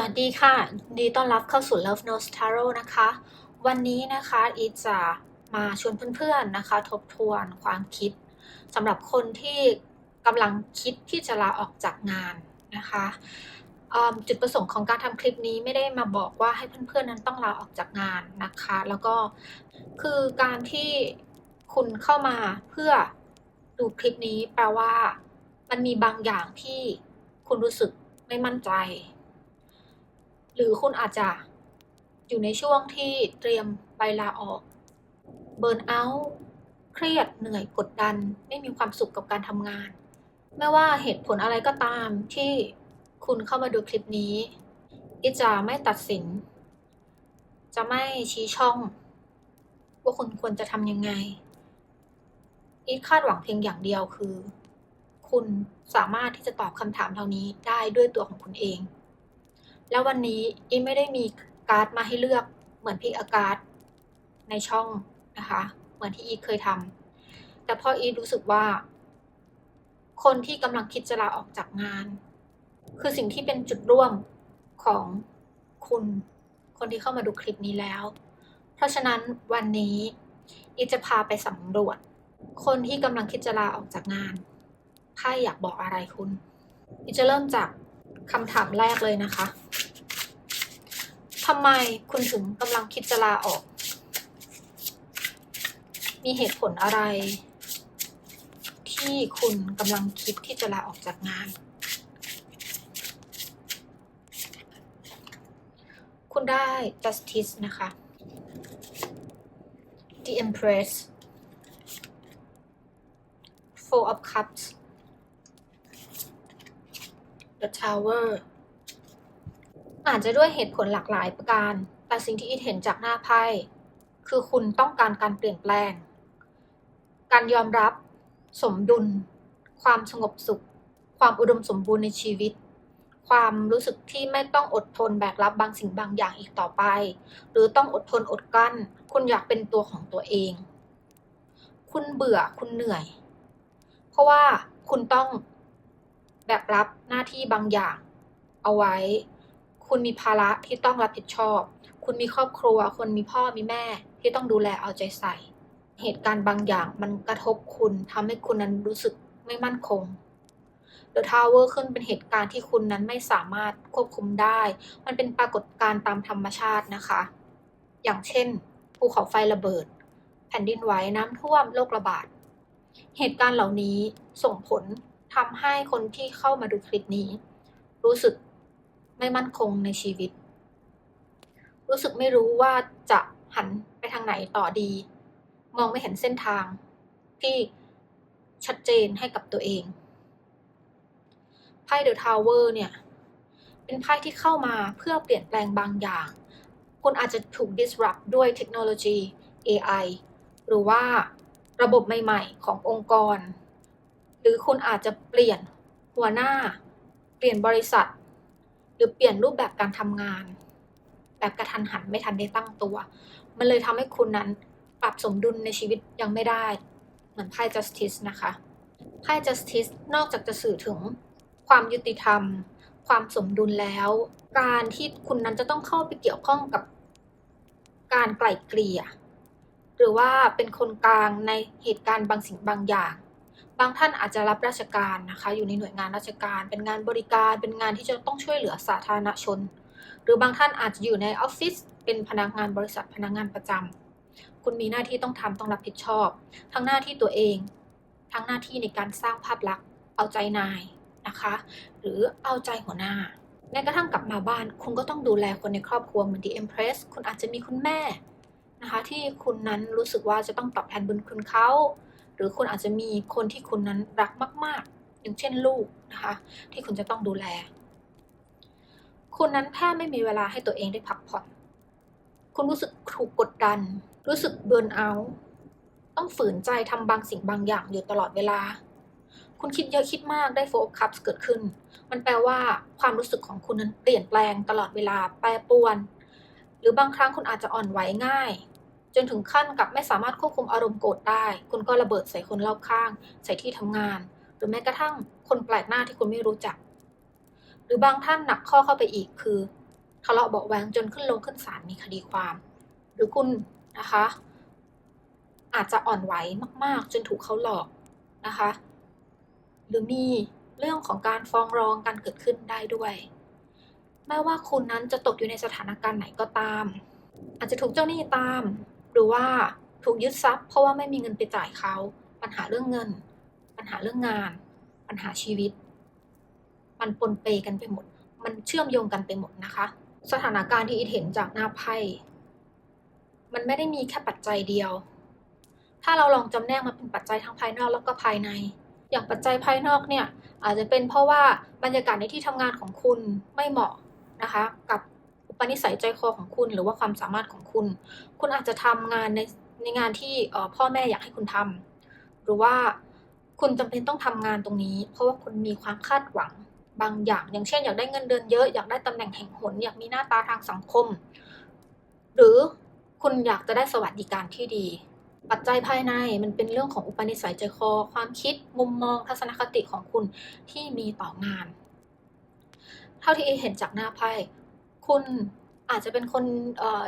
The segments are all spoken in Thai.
วัสดีค่ะยินดีต้อนรับเข้าสู่ Love Notes Tarot นะคะ วันนี้นะคะอีจะมาชวนเพื่อนๆนะคะ ทบทวนความคิดสำหรับคนที่กำลังคิดที่จะลาออกจากงานนะคะจุดประสงค์ของการทำคลิปนี้ไม่ได้มาบอกว่าให้เพื่อนๆนั้นต้องลาออกจากงานนะคะ แล้วก็คือการที่คุณเข้ามาเพื่อดูคลิปนี้แปลว่า มันมีบางอย่างที่คุณรู้สึกไม่มั่นใจ หรือคุณอาจจะอยู่ในช่วงที่เตรียมใบลาออก เบิร์นเอาท์เครียดเหนื่อยกดดัน ไม่มีความสุขกับการทำงาน ไม่ว่าเหตุผลอะไรก็ตามที่คุณเข้ามาดูคลิปนี้อีจะไม่ตัดสิน จะไม่ชี้ช่อง ว่าคุณควรจะทำยังไงอีคาดหวังเพียงอย่างเดียวคือ คุณสามารถที่จะตอบคำถามเหล่านี้ได้ด้วยตัวของคุณเอง แล้ววันนี้อีไม่ได้มีการ์ดมาให้เลือกเหมือนพี่อาการ์ดในช่องนะคะ เหมือนที่อีเคยทำแต่พออีรู้สึกว่า คนที่กำลังคิดจะลาออกจากงาน คือสิ่งที่เป็นจุดร่วมของคุณคนที่เข้ามาดูคลิปนี้แล้ว เพราะฉะนั้นวันนี้อีจะพาไปสำรวจ คนที่กำลังคิดจะลาออกจากงานไพ่อยากบอกอะไรคุณอีจะเริ่มจาก คำถามแรกเลยนะคะทำไมคุณถึงกำลังคิดจะลาออก มีเหตุผลอะไร ที่คุณกำลังคิดที่จะลาออกจากงาน คุณได้ justice นะคะ the empress four of cups the tower อาจจะด้วยเหตุผลหลากหลายประการ แต่สิ่งที่อีทเห็นจากหน้าไพ่ คือคุณต้องการการเปลี่ยนแปลง การยอมรับ สมดุล ความสงบสุข ความอุดมสมบูรณ์ในชีวิต ความรู้สึกที่ไม่ต้องอดทนแบกรับบางสิ่งบางอย่างอีกต่อไป หรือต้องอดทนอดกั้น คุณอยากเป็นตัวของตัวเอง คุณเบื่อ คุณเหนื่อย เพราะว่าคุณต้อง แบกรับหน้าที่บางอย่างเอาไว้ คุณมีภาระที่ต้องรับผิดชอบ คุณมีครอบครัวคนมีพ่อมีแม่ที่ต้องดูแลเอาใจใส่ เหตุการณ์บางอย่างมันกระทบคุณทำให้คุณนั้นรู้สึกไม่มั่นคง The Tower ขึ้นเป็นเหตุการณ์ที่คุณนั้นไม่สามารถควบคุมได้ มันเป็นปรากฏการณ์ตามธรรมชาตินะคะ อย่างเช่น ภูเขาไฟระเบิด แผ่นดินไหวน้ำท่วมโรคระบาด เหตุการณ์เหล่านี้ส่งผล ทำให้คนที่เข้ามาดูคลิปนี้ รู้สึกไม่มั่นคงในชีวิต รู้สึกไม่รู้ว่าจะหันไปทางไหนต่อดี มองไม่เห็นเส้นทางที่ชัดเจนให้กับตัวเองไพ่เดอะทาวเวอร์เนี่ยเป็นไพ่ที่เข้ามาเพื่อเปลี่ยนแปลงบางอย่าง คุณอาจจะถูก disrupt ด้วยเทคโนโลยี AI หรือว่าระบบใหม่ ๆ ขององค์กร หรือคุณอาจจะเปลี่ยนหัวหน้า เปลี่ยนบริษัท หรือเปลี่ยนรูปแบบการทำงาน แบบกระทันหันไม่ทันได้ตั้งตัว มันเลยทำให้คุณนั้นปรับสมดุลในชีวิตยังไม่ได้ เหมือนไพ่ justice นะคะไพ่ justice นอกจากจะสื่อถึงความยุติธรรม ความสมดุลแล้ว การที่คุณนั้นจะต้องเข้าไปเกี่ยวข้องกับการไกล่เกลี่ย หรือว่าเป็นคนกลางในเหตุการณ์บางสิ่งบางอย่าง บางท่านอาจจะรับราชการนะคะ อยู่ในหน่วยงานราชการ เป็นงานบริการเป็นงานที่จะต้องช่วยเหลือสาธารณชน หรือบางท่านอาจจะอยู่ในออฟฟิศเป็นพนักงานบริษัทพนักงานประจำคุณมีหน้าที่ต้องทำต้องรับผิดชอบ ทั้งหน้าที่ตัวเอง ทั้งหน้าที่ในการสร้างภาพลักษณ์ เอาใจนายนะคะ หรือเอาใจหัวหน้าแม้กระทั่งกลับมาบ้าน คุณก็ต้องดูแลคนในครอบครัวเหมือน The Empress คุณอาจจะมีคุณแม่นะคะที่คุณนั้นรู้สึกว่าจะต้องตอบแทนบุญคุณเขา รือคุณอาจจะมีคนที่คุณนั้นรักมาก ๆ อย่างเช่นลูกนะคะ ที่คุณจะต้องดูแล คุณนั้นแทบไม่มีเวลาให้ตัวเองได้พักผ่อน คุณรู้สึกถูกกดดัน รู้สึกเบิร์นเอาท์ต้องฝืนใจทำบางสิ่งบางอย่างอยู่ตลอดเวลา คุณคิดเยอะคิดมากได้โฟกัสเกิดขึ้น มันแปลว่าความรู้สึกของคุณนั้นเปลี่ยนแปลงตลอดเวลาแปรปรวน หรือบางครั้งคุณอาจจะอ่อนไหวง่าย จนถึงขั้นกับไม่สามารถควบคุมอารมณ์โกรธได้ คุณก็ระเบิดใส่คนรอบข้าง ใส่ที่ทำงาน หรือแม้กระทั่งคนแปลกหน้าที่คุณไม่รู้จัก หรือบางท่านหนักข้อเข้าไปอีกคือทะเลาะเบาะแวงจนขึ้นลงขึ้นศาลมีคดีความ หรือคุณนะคะ อาจจะอ่อนไหวมาก ๆ จนถูกเขาหลอกนะคะ หรือมีเรื่องของการฟ้องร้องกันเกิดขึ้นได้ด้วยไม่ว่าคุณนั้นจะตกอยู่ในสถานการณ์ไหนก็ตาม อาจจะถูกเจ้าหนี้ตาม หรือว่าถูกยึดทรัพย์เพราะว่าไม่มีเงินไปจ่ายเขา ปัญหาเรื่องเงิน ปัญหาเรื่องงาน ปัญหาชีวิต มันปนเปกันไปหมด มันเชื่อมโยงกันไปหมดนะคะ สถานการณ์ที่อีทเห็นจากหน้าไพ่มันไม่ได้มีแค่ปัจจัยเดียว ถ้าเราลองจำแนกมันเป็นปัจจัยทั้งภายนอกแล้วก็ภายใน อย่างปัจจัยภายนอกเนี่ยอาจจะเป็นเพราะว่าบรรยากาศในที่ทำงานของคุณไม่เหมาะนะคะ กับ ปนิสัยใจคอของคุณหรือว่าความสามารถของคุณ คุณอาจจะทำงานในในงานที่พ่อแม่อยากให้คุณทำหรือว่าคุณจำเป็นต้องทำงานตรงนี้ เพราะว่าคุณมีความคาดหวังบางอย่าง อย่างเช่น อยากได้เงินเดือนเยอะ อยากได้ตำแหน่งแห่งหน อยากมีหน้าตาทางสังคม หรือคุณอยากจะได้สวัสดิการที่ดี ปัจจัยภายในมันเป็นเรื่องของอุปนิสัยใจคอ ความคิด มุมมอง ทัศนคติของคุณที่มีต่องาน เท่าที่เอเห็นจากหน้าไพ่ คุณอาจจะเป็นคน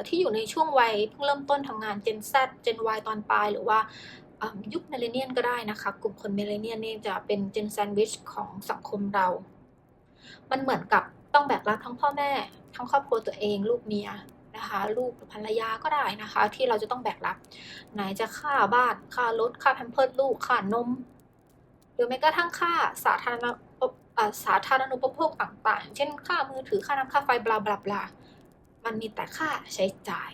ที่อยู่ในช่วงวัยเพิ่งเริ่มต้นทำงาน Gen Z Gen Y ตอนปลาย หรือว่ายุคเมเลเนียนก็ได้นะคะ กลุ่มคนเมเลเนียนนี่จะเป็น Gen Sandwich ของสังคมเรา มันเหมือนกับต้องแบกรับทั้งพ่อแม่ ทั้งครอบครัวตัวเองลูกเมียนะคะลูกหรือภรรยาก็ได้นะคะ ที่เราจะต้องแบกรับ ไหนจะค่าบ้านค่ารถค่าแพมเพิร์สลูกค่านม หรือแม้กระทั่งค่าสาธารณ สาธารณูปโภคต่างๆ เช่นค่ามือถือค่าน้ำค่าไฟบลาบลาบลามันมีแต่ค่าใช้จ่าย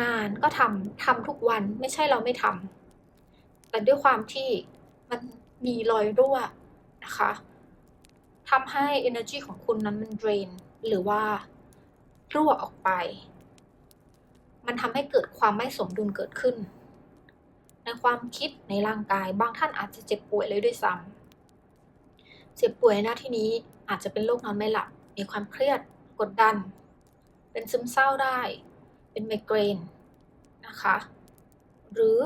งานก็ทำทำทุกวันไม่ใช่เราไม่ทำแต่ด้วยความที่มันมีรอยรั่วนะคะทำให้ energy ของคุณนั้นมัน drain หรือว่ารั่วออกไป มันทำให้เกิดความไม่สมดุลเกิดขึ้น ในความคิดในร่างกายบางท่านอาจจะเจ็บป่วยเลยด้วยซ้ำ เจ็บป่วยนหน้าที่นี้อาจจะเป็นโรคนอนไม่หลับ มีความเครียด กดดัน เป็นซึมเศร้าได้ เป็นไมเกรนนะคะ หรือ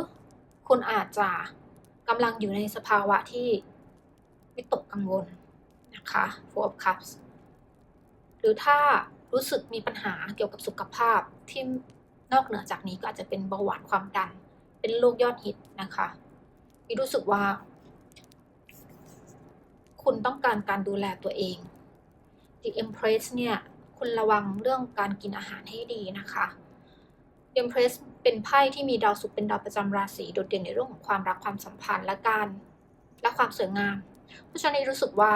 คุณอาจจะกำลังอยู่ในสภาวะที่วิตกกังวลนะคะ Four of Cups หรือถ้ารู้สึกมีปัญหาเกี่ยวกับสุขภาพที่นอกเหนือจากนี้ก็อาจจะเป็นเบาหวานความดัน เป็นโรคยอดฮิตนะคะที่รู้สึกว่า คุณต้องการการดูแลตัวเอง The Empress เนี่ย คุณระวังเรื่องการกินอาหารให้ดีนะคะ Empress เป็นไพ่ที่มีดาวศุกร์เป็นดาวประจำราศีโดดเด่นในเรื่องของความรักความสัมพันธ์และการและความสวยงาม เพราะฉะนั้นรู้สึกว่า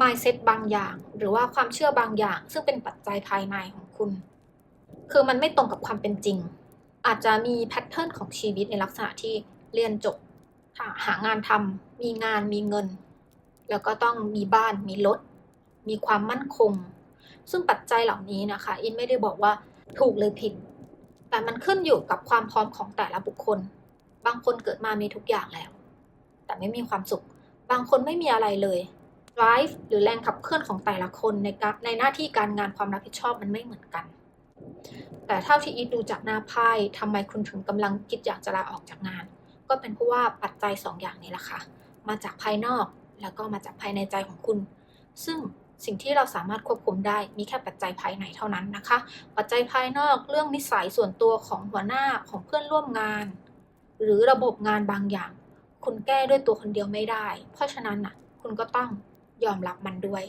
mindset บางอย่าง หรือว่าความเชื่อบางอย่าง ซึ่งเป็นปัจจัยภายในของคุณ คือมันไม่ตรงกับความเป็นจริง อาจจะมีแพทเทิร์นของชีวิตในลักษณะที่เรียนจบหาหางานทำมีงานมีเงิน แล้วก็ต้องมีบ้านมีรถมีความมั่นคง ซึ่งปัจจัยเหล่านี้นะคะ อินไม่ได้บอกว่าถูกหรือผิด แต่มันขึ้นอยู่กับความพร้อมของแต่ละบุคคล บางคนเกิดมามีทุกอย่างแล้ว แต่ไม่มีความสุข บางคนไม่มีอะไรเลย drive หรือแรงขับเคลื่อนของแต่ละคนในในหน้าที่การงานความรับผิดชอบมันไม่เหมือนกัน แต่เท่าที่อีทดูจากหน้าไพ่ทำไมคุณถึงกำลังคิดอยากจะลาออกจากงาน ก็เป็นเพราะว่าปัจจัยสองอย่างนี้แหละค่ะ มาจากภายนอก แล้วก็มาจากภายในใจของคุณ ซึ่งสิ่งที่เราสามารถควบคุมได้มีแค่ปัจจัยภายในเท่านั้นนะคะ ปัจจัยภายนอกเรื่องนิสัยส่วนตัวของหัวหน้าของเพื่อนร่วมงาน หรือระบบงานบางอย่าง คุณแก้ด้วยตัวคนเดียวไม่ได้ เพราะฉะนั้นน่ะ คุณก็ต้องยอมรับมันด้วย